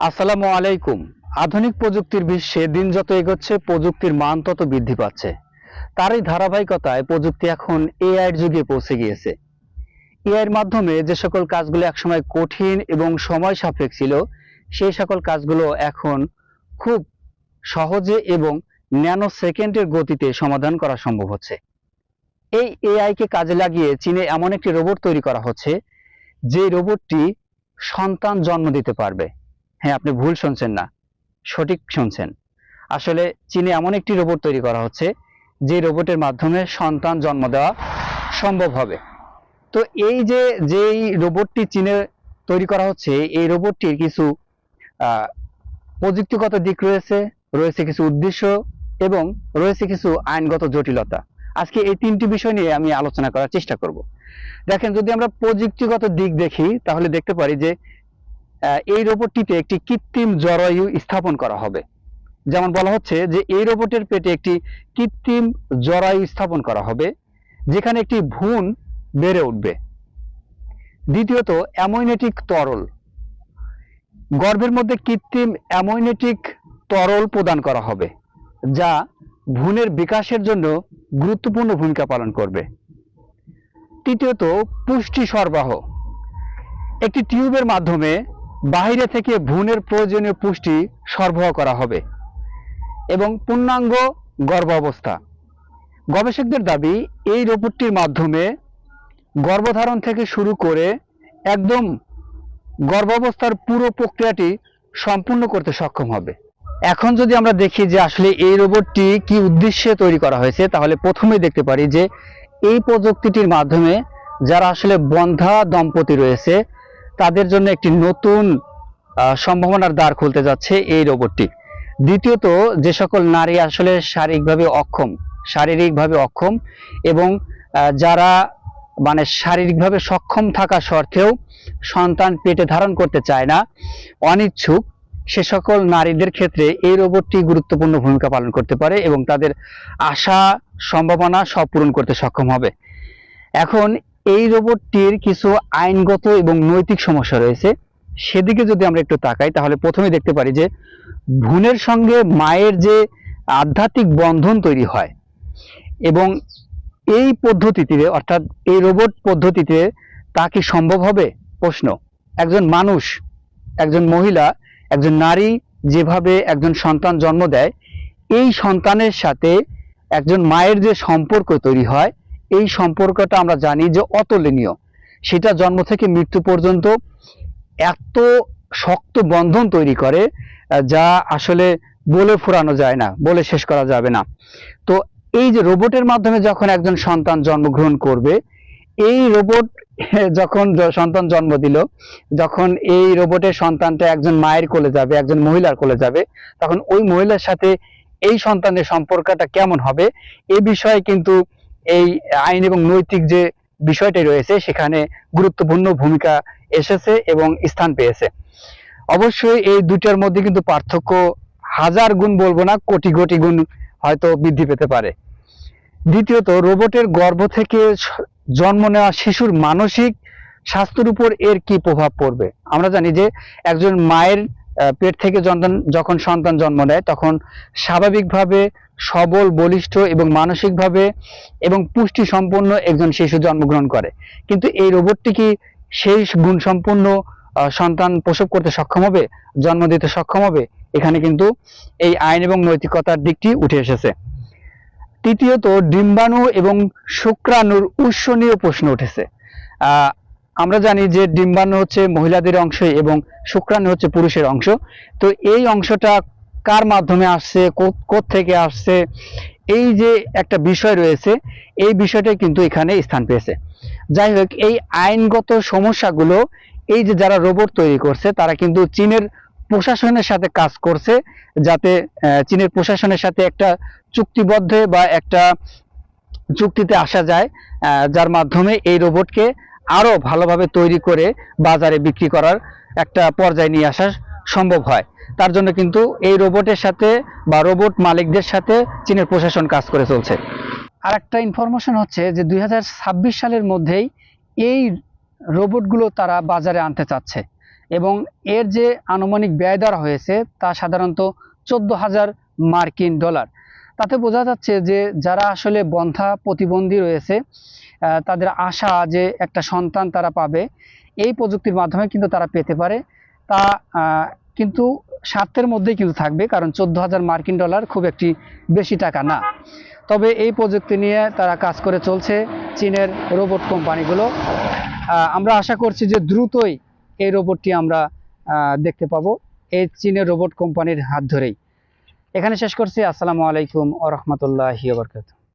আসসালামু আলাইকুম। আধুনিক প্রযুক্তির বিশ্বে দিন যত এগোচ্ছে, প্রযুক্তির মান তত বৃদ্ধি পাচ্ছে। তারই ধারাবাহিকতায় প্রযুক্তি এখন এআই এর যুগে পৌঁছে গিয়েছে। এআই এর মাধ্যমে যে সকল কাজগুলো একসময় কঠিন এবং সময় সাপেক্ষ ছিল, সেই সকল কাজগুলো এখন খুব সহজে এবং ন্যানো সেকেন্ডের গতিতে সমাধান করা সম্ভব হচ্ছে। এই এআই কে কাজে লাগিয়ে চীনে এমন একটি রোবট তৈরি করা হচ্ছে যে রোবটটি সন্তান জন্ম দিতে পারবে। হ্যাঁ আপনি ভুল শুনছেন না। সঠিক শুনছেন। আসলে চীনে এমন একটি রোবট তৈরি করা হচ্ছে, যে রোবটের মাধ্যমে সন্তান জন্ম দেওয়া সম্ভব হবে। তো এই যে, যেই রোবটটি চীনে তৈরি করা হচ্ছে, এই রোবটটির কিছু প্রযুক্তিগত দিক রয়েছে রয়েছে কিছু উদ্দেশ্য এবং রয়েছে কিছু আইনগত জটিলতা। আজকে এই তিনটি বিষয় নিয়ে আমি আলোচনা করার চেষ্টা করব। দেখেন, যদি আমরা প্রযুক্তিগত দিক দেখি, তাহলে দেখতে পারি যে এই রোবটটিতে একটি কৃত্রিম জরায়ু স্থাপন করা হবে। যেমন বলা হচ্ছে যে এই রোবটের পেটে একটি কৃত্রিম জরায়ু স্থাপন করা হবে, যেখানে একটি ভ্রূণ বেড়ে উঠবে। দ্বিতীয়ত অ্যামোনেটিক তরল। গর্ভের মধ্যে কৃত্রিম অ্যামোনেটিক তরল প্রদান করা হবে, যা ভ্রূণের বিকাশের জন্য গুরুত্বপূর্ণ ভূমিকা পালন করবে। তৃতীয়ত, পুষ্টি সরবরাহ। একটি টিউবের মাধ্যমে বাইরে থেকে ভ্রূণের প্রয়োজনীয় পুষ্টি সরবরাহ করা হবে এবং পূর্ণাঙ্গ গর্ভাবস্থা। গবেষকদের দাবি, এই রোবটটির মাধ্যমে গর্ভধারণ থেকে শুরু করে একদম গর্ভাবস্থার পুরো প্রক্রিয়াটি সম্পূর্ণ করতে সক্ষম হবে। এখন যদি আমরা দেখি যে আসলে এই রোবটটি কি উদ্দেশ্যে তৈরি করা হয়েছে, তাহলে প্রথমেই দেখতে পারি যে এই প্রযুক্তিটির মাধ্যমে যারা আসলে বন্ধা দম্পতি রয়েছে তাদের জন্য একটি নতুন সম্ভাবনার দ্বার খুলতে যাচ্ছে এই রোবটটি। দ্বিতীয়ত, যে সকল নারী আসলে শারীরিকভাবে অক্ষম শারীরিকভাবে অক্ষম এবং যারা মানে শারীরিকভাবে সক্ষম থাকা সত্ত্বেও সন্তান পেটে ধারণ করতে চায় না, অনিচ্ছুক, সে সকল নারীদের ক্ষেত্রে এই রোবটটি গুরুত্বপূর্ণ ভূমিকা পালন করতে পারে এবং তাদের আশা, সম্ভাবনা সব পূরণ করতে সক্ষম হবে। এখন এই রোবটটির কিছু আইনগত এবং নৈতিক সমস্যা রয়েছে। সেদিকে যদি আমরা একটু তাকাই, তাহলে প্রথমে দেখতে পারি যে, ভ্রূণের সঙ্গে মায়ের যে আধ্যাত্মিক বন্ধন তৈরি হয় এবং এই পদ্ধতিতে, অর্থাৎ এই রোবট পদ্ধতিতে তা কি সম্ভব হবে? প্রশ্ন। একজন মানুষ, একজন মহিলা, একজন নারী যেভাবে একজন সন্তান জন্ম দেয়, এই সন্তানের সাথে একজন মায়ের যে সম্পর্ক তৈরি হয় এই সম্পর্কটা আমরা জানি যে অতুলনীয়। সেটা জন্ম থেকে মৃত্যু পর্যন্ত এত শক্ত বন্ধন তৈরি করে, যা আসলে বলে ফুরানো যায় না, বলে শেষ করা যাবে না। তো এই যে রোবটের মাধ্যমে যখন একজন সন্তান জন্মগ্রহণ করবে, এই রোবট যখন সন্তান জন্ম দিল, যখন এই রোবটের সন্তানটা একজন মায়ের কোলে যাবে, একজন মহিলার কোলে যাবে, তখন ওই মহিলার সাথে এই সন্তানের সম্পর্কটা কেমন হবে, এ বিষয়ে কিন্তু এই আইন এবং নৈতিক যে বিষয়টি রয়েছে, সেখানে গুরুত্বপূর্ণ ভূমিকা এসেছে এবং স্থান পেয়েছে। অবশ্যই এই দুটার মধ্যে কিন্তু পার্থক্য হাজার গুণ বলব না, কোটি কোটি গুণ হয়তো বৃদ্ধি পেতে পারে। দ্বিতীয়ত, রোবটের গর্ভ থেকে জন্ম নেওয়া শিশুর মানসিক স্বাস্থ্যের উপর এর কি প্রভাব পড়বে? আমরা জানি যে একজন মায়ের পেট থেকে যখন সন্তান জন্ম নেয়, তখন স্বাভাবিকভাবে সবল, বলিষ্ঠ এবং মানসিকভাবে এবং পুষ্টি সম্পন্ন একজন শিশু জন্মগ্রহণ করে। কিন্তু এই রোবটটি কি সেই গুণসম্পন্ন সন্তান প্রসব করতে সক্ষম হবে, জন্ম দিতে সক্ষম হবে? এখানে কিন্তু এই আইন এবং নৈতিকতার দিকটি উঠে এসেছে। তৃতীয়ত, ডিম্বাণু এবং শুক্রাণুর উৎস প্রশ্ন উঠেছে। আমরা জানি যে ডিম্বাণু হচ্ছে মহিলাদের অংশ এবং শুক্রাণু হচ্ছে পুরুষের অংশ। তো এই অংশটা কার মাধ্যমে আসছে থেকে আসছে, এই যে একটা বিষয় রয়েছে, এই বিষয়টাই কিন্তু এখানে স্থান পেয়েছে। যাই হোক, এই আইনগত সমস্যাগুলো, এই যে যারা রোবট তৈরি করছে, তারা কিন্তু চীনের প্রশাসনের সাথে কাজ করছে, যাতে চীনের প্রশাসনের সাথে একটা চুক্তিবদ্ধ বা একটা চুক্তিতে আসা যায় যার মাধ্যমে এই রোবটকে আরও ভালোভাবে তৈরি করে বাজারে বিক্রি করার একটা পর্যায়ে নিয়ে আসা সম্ভব হয়। তার জন্য কিন্তু এই রোবটের সাথে বা রোবট মালিকদের সাথে চীনের প্রশাসন কাজ করে চলছে। আর একটা ইনফরমেশন হচ্ছে যে দুই হাজার ছাব্বিশ সালের মধ্যেই এই রোবটগুলো তারা বাজারে আনতে চাচ্ছে এবং এর যে আনুমানিক ব্যয় দ্বারা হয়েছে তা সাধারণত চোদ্দ হাজার মার্কিন ডলার। তাতে বোঝা যাচ্ছে যে যারা আসলে বন্ধা প্রতিবন্ধী রয়েছে তাদের আশা যে একটা সন্তান তারা পাবে, এই প্রযুক্তির মাধ্যমে কিন্তু তারা পেতে পারে। তা কিন্তু স্বার্থের মধ্যেই কিন্তু থাকবে, কারণ চোদ্দ হাজার মার্কিন ডলার খুব একটি বেশি টাকা না। তবে এই প্রযুক্তি নিয়ে তারা কাজ করে চলছে চীনের রোবট কোম্পানিগুলো। আমরা আশা করছি যে দ্রুতই এই রোবটটি আমরা দেখতে পাবো এই চীনের রোবট কোম্পানির হাত ধরেই। এখানে শেষ করছি। আসসালামু আলাইকুম আ রহমতুল্লাহি বারকাত